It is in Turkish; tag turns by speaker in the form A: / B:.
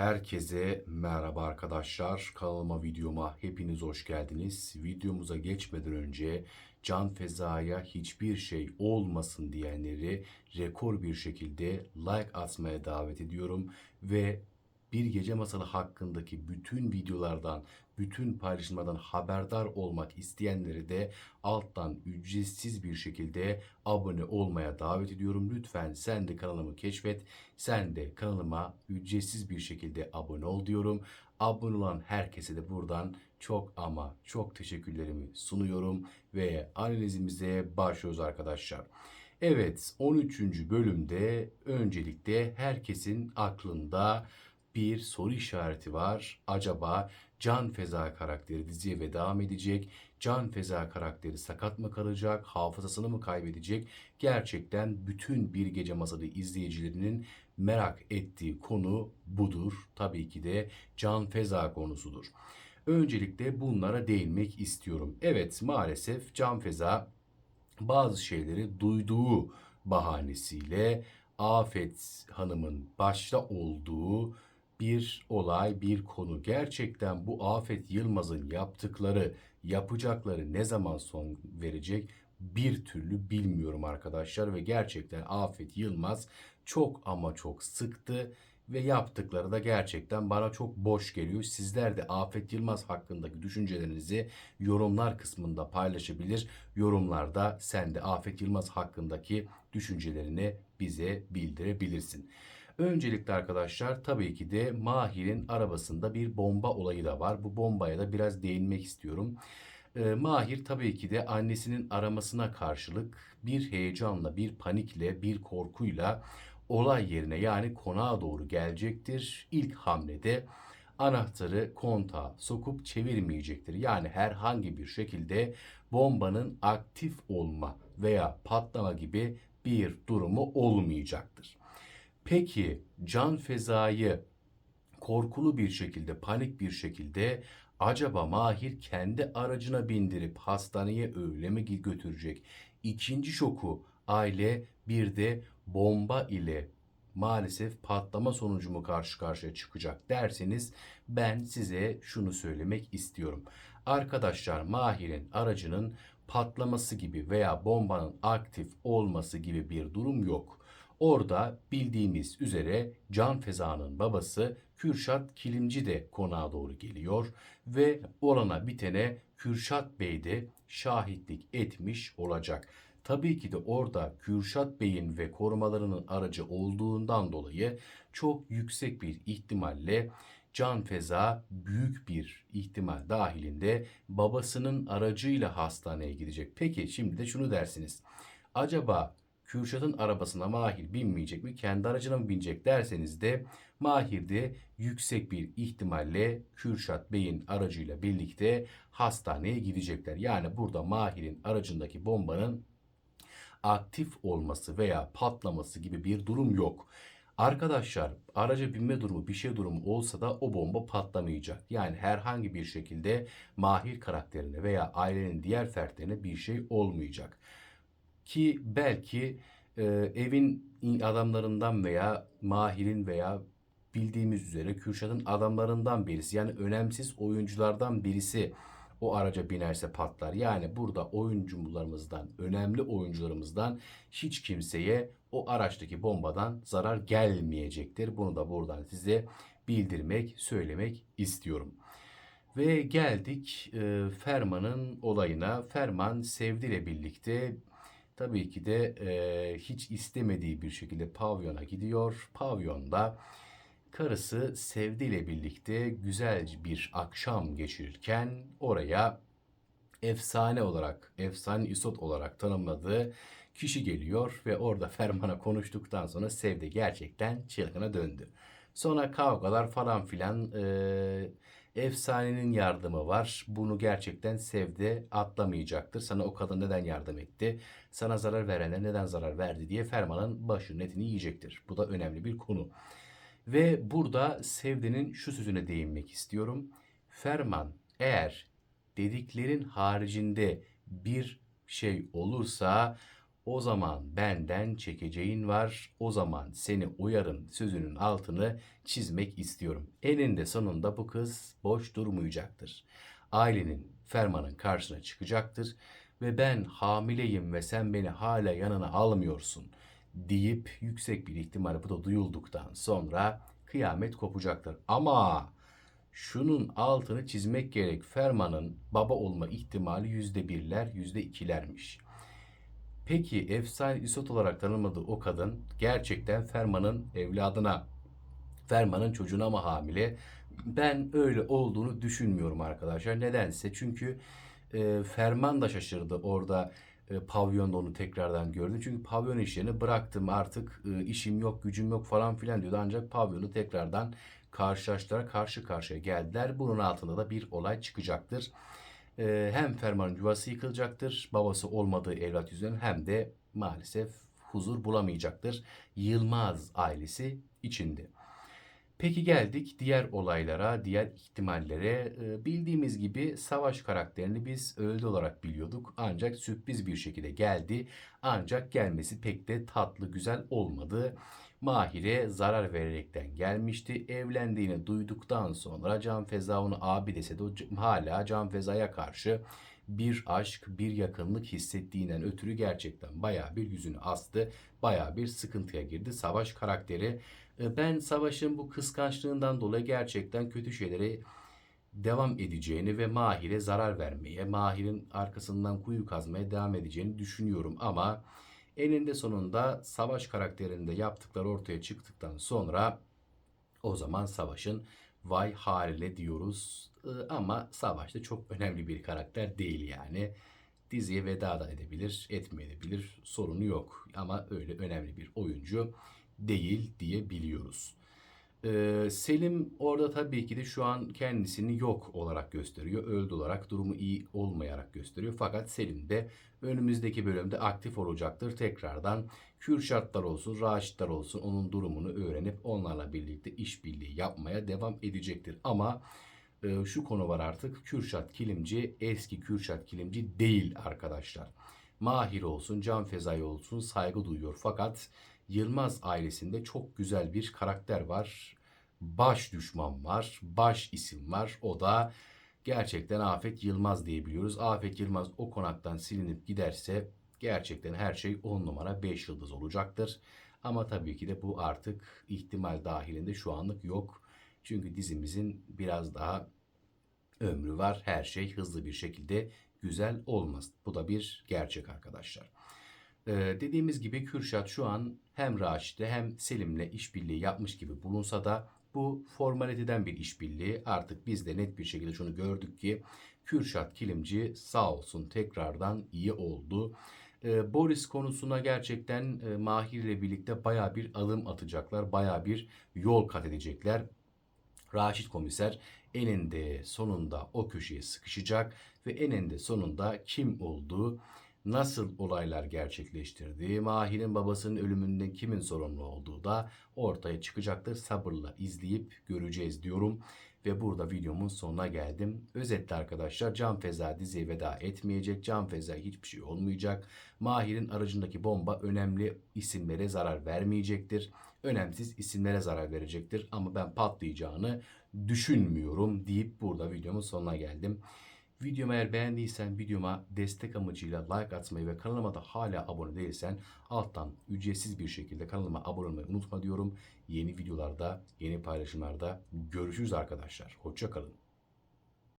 A: Herkese merhaba arkadaşlar. Kanalıma videoma hepiniz hoş geldiniz. Videomuza geçmeden önce Can Feza'ya hiçbir şey olmasın diyenleri rekor bir şekilde like atmaya davet ediyorum ve bir gece masalı hakkındaki bütün videolardan, bütün paylaşımlardan haberdar olmak isteyenleri de alttan ücretsiz bir şekilde abone olmaya davet ediyorum. Lütfen sen de kanalımı keşfet. Sen de kanalıma ücretsiz bir şekilde abone ol diyorum. Abone olan herkese de buradan çok ama çok teşekkürlerimi sunuyorum ve analizimize başlıyoruz arkadaşlar. Evet 13. bölümde öncelikle herkesin aklında bir soru işareti var. Acaba Can Feza karakteri diziye ve devam edecek? Can Feza karakteri sakat mı kalacak? Hafızasını mı kaybedecek? Gerçekten bütün Bir Gece Masalı izleyicilerinin merak ettiği konu budur. Tabii ki de Can Feza konusudur. Öncelikle bunlara değinmek istiyorum. Evet maalesef Can Feza bazı şeyleri duyduğu bahanesiyle Afet Hanım'ın başta olduğu bir olay, bir konu. Gerçekten bu Afet Yılmaz'ın yaptıkları, yapacakları ne zaman son verecek bir türlü bilmiyorum arkadaşlar ve gerçekten Afet Yılmaz çok ama çok sıktı ve yaptıkları da gerçekten bana çok boş geliyor. Sizler de Afet Yılmaz hakkındaki düşüncelerinizi yorumlar kısmında paylaşabilir. Yorumlarda sen de Afet Yılmaz hakkındaki düşüncelerini bize bildirebilirsin. Öncelikle arkadaşlar tabii ki de Mahir'in arabasında bir bomba olayı da var. Bu bombaya da biraz değinmek istiyorum. Ee, Mahir tabii ki de annesinin aramasına karşılık bir heyecanla, bir panikle, bir korkuyla olay yerine yani konağa doğru gelecektir. İlk hamlede anahtarı kontağa sokup çevirmeyecektir. Yani herhangi bir şekilde bombanın aktif olma veya patlama gibi bir durumu olmayacaktır. Peki Can Feza'yı korkulu bir şekilde, panik bir şekilde acaba Mahir kendi aracına bindirip hastaneye öyle mi götürecek? İkinci şoku aile bir de bomba ile maalesef patlama sonucu mu karşı karşıya çıkacak derseniz ben size şunu söylemek istiyorum. Arkadaşlar Mahir'in aracının patlaması gibi veya bombanın aktif olması gibi bir durum yok. Orada bildiğimiz üzere Can Feza'nın babası Kürşat Kilimci de konağa doğru geliyor ve olana bitene Kürşat Bey de şahitlik etmiş olacak. Tabii ki de orada Kürşat Bey'in ve korumalarının aracı olduğundan dolayı çok yüksek bir ihtimalle Can Feza büyük bir ihtimal dahilinde babasının aracıyla hastaneye gidecek. Peki şimdi de şunu dersiniz. Acaba Kürşat'ın arabasına Mahir binmeyecek mi? Kendi aracına mı binecek derseniz de Mahir de yüksek bir ihtimalle Kürşat Bey'in aracıyla birlikte hastaneye gidecekler. Yani burada Mahir'in aracındaki bombanın aktif olması veya patlaması gibi bir durum yok. Arkadaşlar araca binme durumu bir şey durumu olsa da o bomba patlamayacak. Yani herhangi bir şekilde Mahir karakterine veya ailenin diğer fertlerine bir şey olmayacak. Ki belki e, evin adamlarından veya Mahir'in veya bildiğimiz üzere Kürşat'ın adamlarından birisi yani önemsiz oyunculardan birisi o araca binerse patlar. Yani burada oyuncularımızdan, önemli oyuncularımızdan hiç kimseye o araçtaki bombadan zarar gelmeyecektir. Bunu da buradan size bildirmek, söylemek istiyorum. Ve geldik e, Ferman'ın olayına. Ferman Sevdi ile birlikte tabii ki de e, hiç istemediği bir şekilde pavyona gidiyor. Pavyonda karısı Sevdi ile birlikte güzel bir akşam geçirirken oraya efsane olarak, efsane isot olarak tanımladığı kişi geliyor ve orada Ferman'a konuştuktan sonra Sevdi gerçekten çılgına döndü. Sonra kavgalar falan filan e, efsanenin yardımı var. Bunu gerçekten Sevdi atlamayacaktır. Sana o kadın neden yardım etti? Sana zarar verene neden zarar verdi diye Ferman'ın başının etini yiyecektir. Bu da önemli bir konu. Ve burada Sevde'nin şu sözüne değinmek istiyorum. Ferman eğer dediklerin haricinde bir şey olursa O zaman benden çekeceğin var. O zaman seni uyarım sözünün altını çizmek istiyorum. Eninde sonunda bu kız boş durmayacaktır. Ailenin, Ferman'ın karşısına çıkacaktır ve ben hamileyim ve sen beni hala yanına almıyorsun deyip yüksek bir ihtimal bu da duyulduktan sonra kıyamet kopacaktır. Ama şunun altını çizmek gerek. Ferman'ın baba olma ihtimali yüzde birler, yüzde ikilermiş. Peki efsane isot olarak tanınmadığı o kadın gerçekten Ferman'ın evladına, Ferman'ın çocuğuna mı hamile? Ben öyle olduğunu düşünmüyorum arkadaşlar. Nedense çünkü e, Ferman da şaşırdı orada e, pavyonda onu tekrardan gördü. Çünkü pavyon işlerini bıraktım artık e, işim yok gücüm yok falan filan diyordu. Ancak pavyonu tekrardan karşılaştılar karşı karşıya geldiler. Bunun altında da bir olay çıkacaktır. E, hem Ferman'ın yuvası yıkılacaktır babası olmadığı evlat yüzünden hem de maalesef huzur bulamayacaktır. Yılmaz ailesi içinde. Peki geldik diğer olaylara, diğer ihtimallere. Ee, Bildiğimiz gibi savaş karakterini biz öldü olarak biliyorduk. Ancak sürpriz bir şekilde geldi. Ancak gelmesi pek de tatlı, güzel olmadı. Mahir'e zarar vererekten gelmişti. Evlendiğini duyduktan sonra Can Feza onu abi dese de hala Can Feza'ya karşı bir aşk, bir yakınlık hissettiğinden ötürü gerçekten bayağı bir yüzünü astı. Bayağı bir sıkıntıya girdi. Savaş karakteri e, Ben Savaş'ın bu kıskançlığından dolayı gerçekten kötü şeylere devam edeceğini ve Mahir'e zarar vermeye, Mahir'in arkasından kuyu kazmaya devam edeceğini düşünüyorum. Ama eninde sonunda Savaş karakterinde yaptıkları ortaya çıktıktan sonra o zaman Savaş'ın vay haline diyoruz. E, Ama Savaş da çok önemli bir karakter değil yani. Diziye veda da edebilir, etmeyebilir. Sorunu yok. Ama öyle önemli bir oyuncu değil diyebiliyoruz. Ee, Selim orada tabii ki de şu an kendisini yok olarak gösteriyor. Öldü olarak durumu iyi olmayarak gösteriyor. Fakat Selim de önümüzdeki bölümde aktif olacaktır. Tekrardan Kürşatlar olsun, Raşitler olsun onun durumunu öğrenip onlarla birlikte işbirliği yapmaya devam edecektir. Ama e, şu konu var artık. Kürşat Kilimci eski Kürşat Kilimci değil arkadaşlar. Mahir olsun, Can Fezai olsun saygı duyuyor. Fakat Yılmaz ailesinde çok güzel bir karakter var. Baş düşman var, baş isim var. O da gerçekten Afet Yılmaz diyebiliyoruz. Afet Yılmaz o konaktan silinip giderse gerçekten her şey 10 numara 5 yıldız olacaktır. Ama tabii ki de bu artık ihtimal dahilinde şu anlık yok. Çünkü dizimizin biraz daha ömrü var. Her şey hızlı bir şekilde güzel olmaz. Bu da bir gerçek arkadaşlar. Ee, dediğimiz gibi Kürşat şu an hem Raşit'le hem Selim'le işbirliği yapmış gibi bulunsa da bu formaliteden bir işbirliği. Artık biz de net bir şekilde şunu gördük ki Kürşat Kilimci sağ olsun tekrardan iyi oldu. Ee, Boris konusuna gerçekten e, Mahir ile birlikte baya bir adım atacaklar. Baya bir yol kat edecekler. Raşit komiser eninde sonunda o köşeye sıkışacak ve eninde sonunda kim olduğu, nasıl olaylar gerçekleştirdiği, Mahir'in babasının ölümünde kimin sorumlu olduğu da ortaya çıkacaktır. Sabırla izleyip göreceğiz diyorum. Ve burada videomun sonuna geldim. Özetle arkadaşlar Can Feza diziye veda etmeyecek. Can Feza hiçbir şey olmayacak. Mahir'in aracındaki bomba önemli isimlere zarar vermeyecektir. Önemsiz isimlere zarar verecektir. Ama ben patlayacağını düşünmüyorum deyip burada videomun sonuna geldim. Videomu eğer beğendiysen videoma destek amacıyla like atmayı ve kanalıma da hala abone değilsen alttan ücretsiz bir şekilde kanalıma abone olmayı unutma diyorum. Yeni videolarda, yeni paylaşımlarda görüşürüz arkadaşlar. Hoşça kalın.